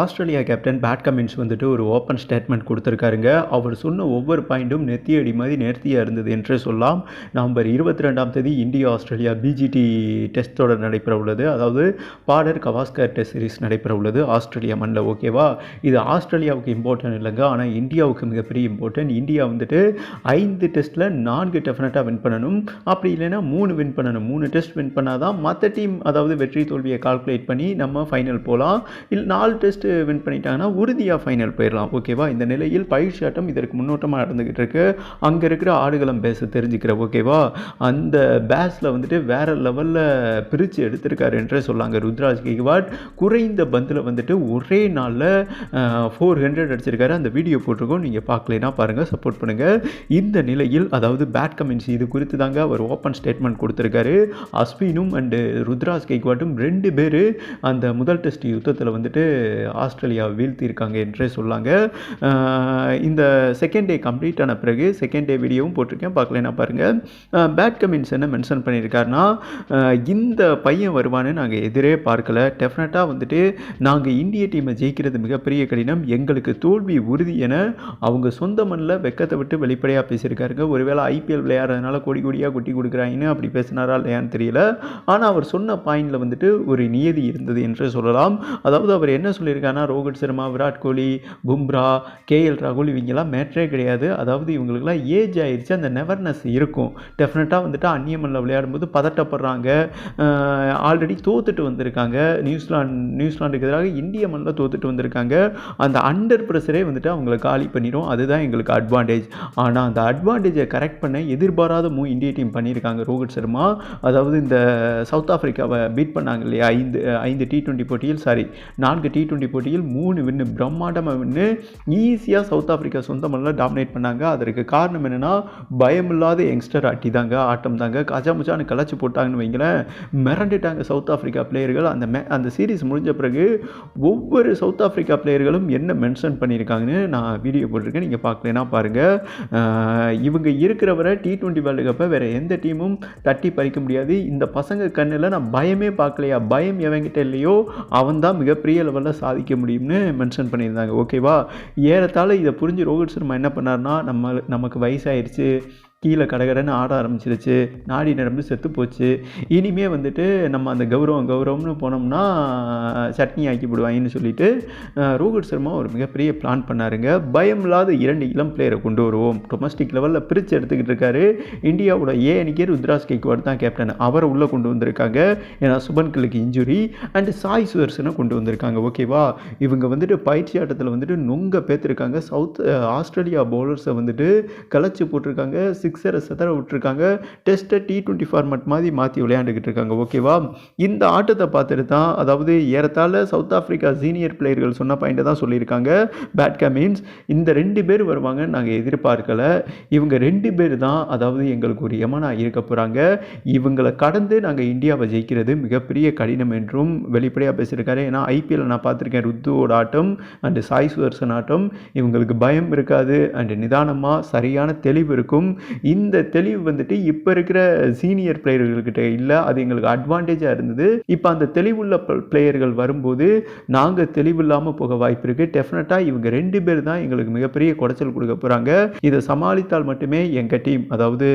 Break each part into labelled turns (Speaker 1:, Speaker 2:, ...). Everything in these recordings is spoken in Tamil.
Speaker 1: ஆஸ்திரேலியா கேப்டன் பேட் கமின்ஸ் வந்துட்டு ஒரு ஓப்பன் ஸ்டேட்மெண்ட் கொடுத்துருக்காருங்க. அவர் சொன்ன ஒவ்வொரு பாயிண்ட்டும் நெத்தியடி மாதிரி நேர்த்தியாக இருந்தது என்றே சொல்லலாம். நவம்பர் இருபத்தி ரெண்டாம் தேதி இந்தியா ஆஸ்திரேலியா பிஜிடி டெஸ்ட் தொடர் நடைபெற உள்ளது. அதாவது பாடர் கவாஸ்கர் டெஸ்ட் சீரிஸ் நடைபெற உள்ளது. ஆஸ்திரேலியா மண்ணில் ஓகேவா இது ஆஸ்திரேலியாவுக்கு இம்பார்ட்டன்ட் இல்லைங்க. ஆனால் இந்தியாவுக்கு மிகப்பெரிய இம்பார்ட்டன்ட் இந்தியா வந்துட்டு ஐந்து டெஸ்ட்டில் நான்கு டெஃபினட்டாக வின் பண்ணணும். அப்படி இல்லைன்னா மூணு வின் பண்ணணும். மூணு டெஸ்ட் வின் பண்ணால் தான் மற்ற டீம் அதாவது வெற்றி தோல்வியை கால்குலேட் பண்ணி நம்ம ஃபைனல் போகலாம் இல்லை நாலு டெஸ்ட் வின் பண்ணிட்டாங்கன்னா உறுதியாக ஃபைனல் போயிடலாம் ஓகேவா இந்த நிலையில் பயிற்சி ஆட்டம் இதற்கு முன்னோட்டமாக நடந்துக்கிட்டு இருக்கு அங்கே இருக்கிற ஆடுகளம் பேச தெரிஞ்சுக்கிற ஓகேவா அந்த பேஸில் வந்துட்டு வேறு லெவலில் பிரித்து எடுத்திருக்காரு என்றே சொல்லாங்க ருத்ராஜ் கெய்வாட் குறைந்த பந்தில் வந்துட்டு ஒரே நாளில் ஃபோர் ஹண்ட்ரட் அடிச்சிருக்காரு. அந்த வீடியோ போட்டிருக்கோம். நீங்கள் பார்க்கலைன்னா பாருங்கள் சப்போர்ட் பண்ணுங்கள் இந்த நிலையில் அதாவது பேட் கமெண்ட்ஸ் இது குறித்து தாங்க அவர் ஓப்பன் ஸ்டேட்மெண்ட் கொடுத்துருக்காரு. அஸ்வினும் அண்டு ருத்ராஜ் கெய்க்வாட்டும் ரெண்டு பேர் அந்த முதல் டெஸ்ட் யுத்தத்தில் வந்துட்டு ஆஸ்திரேலியாவை வீழ்த்தியிருக்காங்க என்றே சொல்லாங்க. இந்த செகண்ட் டே கம்ப்ளீட் ஆன பிறகு செகண்ட் டே வீடியோவும் போட்டிருக்கேன். பார்க்கலனா பாருங்கள் பேட் கமின்ஸ் என்ன மென்ஷன் பண்ணியிருக்காருன்னா இந்த பையன் வருவான்னு நாங்கள் எதிரே பார்க்கல. டெஃபினட்டாக வந்துட்டு நாங்கள் இந்திய டீமை ஜெயிக்கிறது மிகப்பெரிய கடினம் எங்களுக்கு தோல்வி உறுதி என அவங்க சொந்த மண்ணில் வெக்கத்தை விட்டு வெளிப்படையாக பேசியிருக்காருங்க. ஒருவேளை ஐபிஎல் விளையாடுறதுனால கோடி கோடியாக குட்டி கொடுக்குறாங்கன்னு அப்படி பேசினாரா இல்லையான்னு தெரியல. ஆனால் அவர் சொன்ன பாயிண்டில் வந்துட்டு ஒரு நியதி இருந்தது என்று சொல்லலாம். அதாவது அவர் என்ன சொல்லியிருக்காருன்னா ரோஹித் சர்மா விராட் கோலி பும்ரா கேஎல் ராகுல் இவங்கெல்லாம் மேட்ரே கிடையாது. அதாவது இவங்களுக்குலாம் ஏஜ் ஆயிடுச்சு அந்த நெவர்னஸ் இருக்கும். டெஃபினட்டாக வந்துட்டு அந்நிய மண்ணில் விளையாடும்போது பதட்டப்படுறாங்க. ஆல்ரெடி தோத்துட்டு வந்திருக்காங்க. நியூசிலாந்து நியூசிலாண்டுக்கு எதிராக இந்திய மண்ணில் தோத்துட்டு வந்திருக்காங்க. அந்த அண்டர் ப்ரெஷரே வந்துட்டு அவங்கள காலி பண்ணிடும் அதுதான் எங்களுக்கு அட்வான்டேஜ் ஆனால் அந்த அட்வான்டேஜை கரெக்ட் பண்ண எதிர்பாராத மூ இந்திய டீம் பண்ணியிருக்காங்க ரோஹித் சர்மா. அதாவது இந்த சவுத் ஆஃப்ரிக்காவை பீட் பண்ணாங்க இல்லையா? ஐந்து ஐந்து டி ட்வெண்ட்டி போட்டியில் சாரி நான்கு டி டுவெண்ட்டி போட்டியில் மூணு வின்னு பிரம்மாண்டமாக வின்னு ஈஸியாக சவுத் ஆஃப்ரிக்கா சொந்த மண்ணில் டாமினேட் பண்ணாங்க. அதற்கு காரணம் என்னென்னா பயமில்லாத யங்ஸ்டர் ஆட்டி தாங்க ஆட்டம் தாங்க கஜாமுச்சான்னு கலைச்சி போட்டாங்கன்னு வைங்களேன் மிரண்டுட்டாங்க சவுத் ஆஃப்ரிக்கா பிளேயர்கள் அந்த மே அந்த சீரிஸ் முடிஞ்ச பிறகு ஒவ்வொரு சவுத் ஆஃப்ரிக்கா பிளேயர்களும் என்ன மென்ஷன் பண்ணியிருக்காங்கன்னு நான் வீடியோ போட்டிருக்கேன். நீங்கள் பார்க்கலன்னா பாருங்கள் இவங்க இருக்கிறவரை டி ட்வெண்ட்டி வேர்ல்டு கப்பை வேறு எந்த டீமும் தட்டி பறிக்க முடியாது. இந்த பசங்க கண்ணில் நான் பயமே பார்க்கலையா? பயம் எவங்கிட்ட இல்லையோ? அவன் தான் மிகப்பெரிய லெவலில் சாதிக்க முடியும்னு மென்ஷன் பண்ணியிருந்தாங்க. ஓகேவா ஏறத்தாழ இதை புரிஞ்சு ரோஹித் சர்மா என்ன பண்ணார்னா நம்ம நமக்கு வயசாயிருச்சு கீழே கடகடன்னு ஆட ஆரம்பிச்சிருச்சு. நாடி நிரம்பி செத்து போச்சு. இனிமே வந்துட்டு நம்ம அந்த கௌரவம் கௌரவம்னு போனோம்னா சட்னி ஆக்கி விடுவாங்கன்னு சொல்லிட்டு ரோஹித் சர்மா ஒரு மிகப்பெரிய பிளான் பண்ணாருங்க. பயம் இல்லாத இரண்டு இளம் பிளேயரை கொண்டு வருவோம். டொமஸ்டிக் லெவலில் பிரித்து எடுத்துக்கிட்டு இருக்காரு. இந்தியாவோட ஏ அணிக்கே ருத்ராஸ் கேக்வாட் தான் கேப்டன் அவரை உள்ளே கொண்டு வந்திருக்காங்க. ஏன்னா சுபன் கிலுக்கு இன்ஜுரி அண்ட் சாய் சுதர்சனை கொண்டு வந்திருக்காங்க. ஓகேவா இவங்க வந்துட்டு பயிற்சி ஆட்டத்தில் வந்துட்டு நொங்க பேத்திருக்காங்க. சவுத் ஆஸ்திரேலியா பவுலர்ஸை வந்துட்டு கலைச்சி போட்டிருக்காங்க. சிக்ஸரை செதற விட்டுருக்காங்க. டெஸ்ட்டை டி டுவெண்ட்டி ஃபார்மட் மாதிரி மாற்றி விளையாண்டுக்கிட்டு இருக்காங்க. ஓகேவா? இந்த ஆட்டத்தை பார்த்துட்டு தான் அதாவது ஏறத்தாழ சவுத் ஆஃப்ரிக்கா சீனியர் பிளேயர்கள் சொன்ன பாயிண்ட்டை தான் சொல்லியிருக்காங்க. பேட் மீன்ஸ் இந்த ரெண்டு பேர் வருவாங்கன்னு நாங்கள் எதிர்பார்க்கலை. இவங்க ரெண்டு பேர் தான் அதாவது எங்களுக்கு ஒரு யமனா இருக்க போகிறாங்க இவங்களை கடந்து நாங்கள் இந்தியாவை ஜெயிக்கிறது மிகப்பெரிய கடினம் என்றும் வெளிப்படையாக பேசியிருக்காரு. ஏன்னா ஐபிஎல் நான் பார்த்துருக்கேன் ருத்துவோட ஆட்டம் அண்டு சாய் சுதர்சன் ஆட்டம். இவங்களுக்கு பயம் இருக்காது அண்டு நிதானமாக சரியான தெளிவு இருக்கும். இந்த தெளிவு வந்துட்டு இப்போ இருக்கிற சீனியர் பிளேயர்கள்கிட்ட இல்லை அது எங்களுக்கு அட்வான்டேஜாக இருந்தது. இப்போ அந்த தெளிவுள்ள பிளேயர்கள் வரும்போது நாங்கள் தெளிவில்லாமல் போக வாய்ப்பு இருக்குது டெஃபினட்டாக இவங்க ரெண்டு பேர் தான் எங்களுக்கு மிகப்பெரிய குடைச்சல் கொடுக்க போகிறாங்க இதை சமாளித்தால் மட்டுமே எங்கள் டீம் அதாவது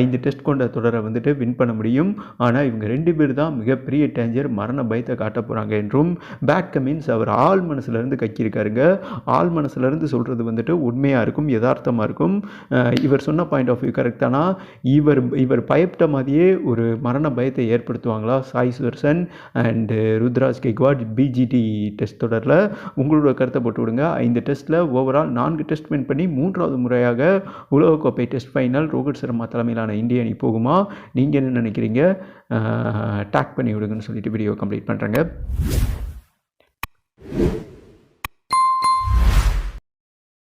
Speaker 1: ஐந்து டெஸ்ட் கொண்ட தொடரை வந்துட்டு வின் பண்ண முடியும். ஆனால் இவங்க ரெண்டு பேர் தான் மிகப்பெரிய டேஞ்சர் மரண பயத்தை காட்ட போகிறாங்க என்றும் பேட் கமின்ஸ் அவர் ஆள் மனசுலேருந்து கக்கியிருக்காருங்க. ஆள் மனசுலேருந்து சொல்கிறது வந்துட்டு உண்மையாக இருக்கும் யதார்த்தமாக இருக்கும். இவர் சொன்ன பாயிண்ட் ஆஃப் வியூ கரெக்டானா இவர் இவர் பயப்பட்ட மாதிரியே ஒரு மரண பயத்தை ஏற்படுத்துவாங்களா? Sai Sudharsan and Ruturaj Gaikwad BGT test தொடரில். உங்களோட கருத்தை போட்டு விடுங்க. இந்த டெஸ்ட்டில் ஓவரால் நான்கு டெஸ்ட் வின் பண்ணி மூன்றாவது முறையாக உலகக்கோப்பை டெஸ்ட் ஃபைனல் ரோஹித் சர்மா தலைமையிலான இந்திய அணி போகுமா? நீங்கள் என்ன நினைக்கிறீங்க? டேக் பண்ணி விடுங்கன்னு சொல்லிட்டு வீடியோ கம்ப்ளீட் பண்ணுறேங்க